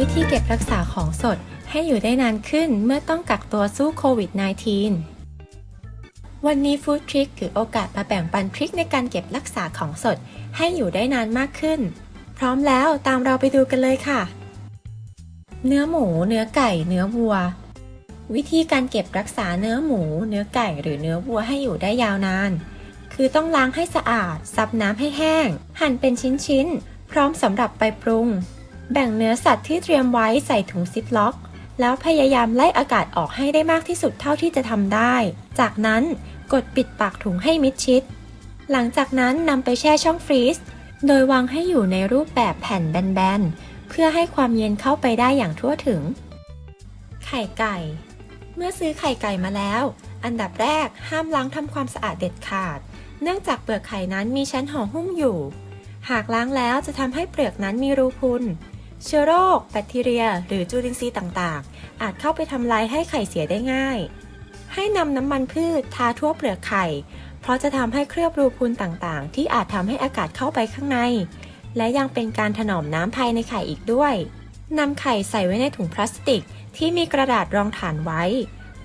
วิธีเก็บรักษาของสดให้อยู่ได้นานขึ้นเมื่อต้องกักตัวสู้โควิด -19 วันนี้ฟู้ดทริคถือโอกาสมาแบ่งปันทริคในการเก็บรักษาของสดให้อยู่ได้นานมากขึ้น พร้อมแล้วตามเราไปดูกันเลยค่ะ เนื้อหมู เนื้อไก่ เนื้อวัว วิธีการเก็บรักษาเนื้อหมู เนื้อไก่หรือเนื้อวัวให้อยู่ได้ยาวนาน คือต้องล้างให้สะอาด ซับน้ำให้แห้ง หั่นเป็นชิ้นๆ พร้อมสำหรับไปปรุง แบ่งเนื้อสัตว์ที่เตรียมไว้ใส่ถุงซิปล็อก แล้วพยายามไล่อากาศออกให้ได้มากที่สุดเท่าที่จะทำได้ จากนั้นกดปิดปากถุงให้มิดชิด หลังจากนั้นนำไปแช่ช่องฟรีซ โดยวางให้อยู่ในรูปแบบแผ่นแบนๆ เพื่อให้ความเย็นเข้าไปได้อย่างทั่วถึง ไข่ไก่ เมื่อซื้อไข่ไก่มาแล้ว อันดับแรกห้ามล้างทำความสะอาดเด็ดขาด เนื่องจากเปลือกไข่นั้นมีชั้นห่อหุ้มอยู่ หากล้างแล้วจะทำให้เปลือกนั้นมีรูพุน เชื้อโรค แบคทีเรีย หรือจุลินทรีย์ต่างๆ อาจเข้าไปทำลายให้ไข่เสียได้ง่าย ให้นำน้ำมันพืชทาทั่วเปลือกไข่ เพราะจะทำให้เคลือบรูพุนต่างๆ ที่อาจทำให้อากาศเข้าไปข้างใน และยังเป็นการถนอมน้ำภายในไข่อีกด้วยนำไข่ใส่ไว้ในถุงพลาสติก ที่มีกระดาษรองฐานไว้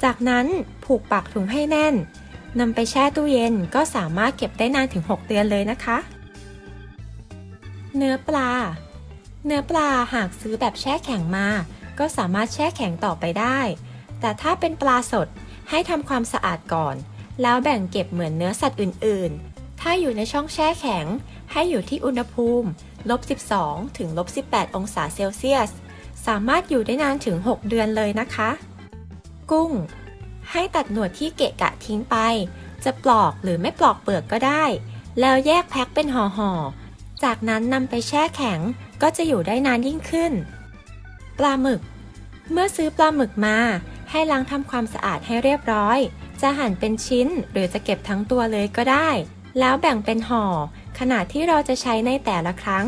จากนั้นผูกปากถุงให้แน่นนำไปแช่ตู้เย็นก็สามารถเก็บได้นานถึง 6 เดือนเลยนะคะ เนื้อปลา เนื้อปลาหากซื้อแบบแช่แข็งมา ก็สามารถแช่แข็งต่อไปได้ แต่ถ้าเป็นปลาสดให้ทำความสะอาดก่อน แล้วแบ่งเก็บเหมือนเนื้อสัตว์อื่น ๆ ถ้าอยู่ในช่องแช่แข็ง ให้อยู่ที่อุณหภูมิลบ12 ถึงลบ18 องศาเซลเซียส สามารถอยู่ได้นานถึง 6 เดือนเลยนะคะ กุ้ง ให้ตัดหนวดที่เกะกะทิ้งไป จะปลอกหรือไม่ปลอกเปลือกก็ได้ แล้วแยกแพ็คเป็นห่อๆ จากนั้นนำไปแช่แข็งก็จะอยู่ได้นานยิ่งขึ้น ปลาหมึก เมื่อซื้อปลาหมึกมา ให้ล้างทำความสะอาดให้เรียบร้อย จะหั่นเป็นชิ้นหรือจะเก็บทั้งตัวเลยก็ได้ แล้วแบ่งเป็นห่อ ขนาดที่เราจะใช้ในแต่ละครั้ง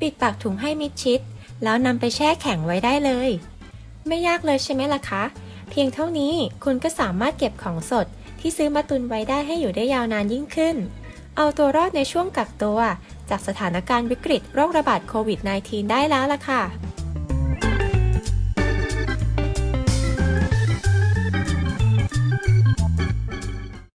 ปิดปากถุงให้มิดชิด แล้วนำไปแช่แข็งไว้ได้เลย ไม่ยากเลยใช่ไหมล่ะคะ เพียงเท่านี้คุณก็สามารถเก็บของสดที่ซื้อมาตุนไว้ได้ให้อยู่ได้ยาวนานยิ่งขึ้น เอาตัวรอดในช่วงกักตัว จากสถานการณ์วิกฤตโรคระบาดโควิด -19 ได้แล้วล่ะค่ะ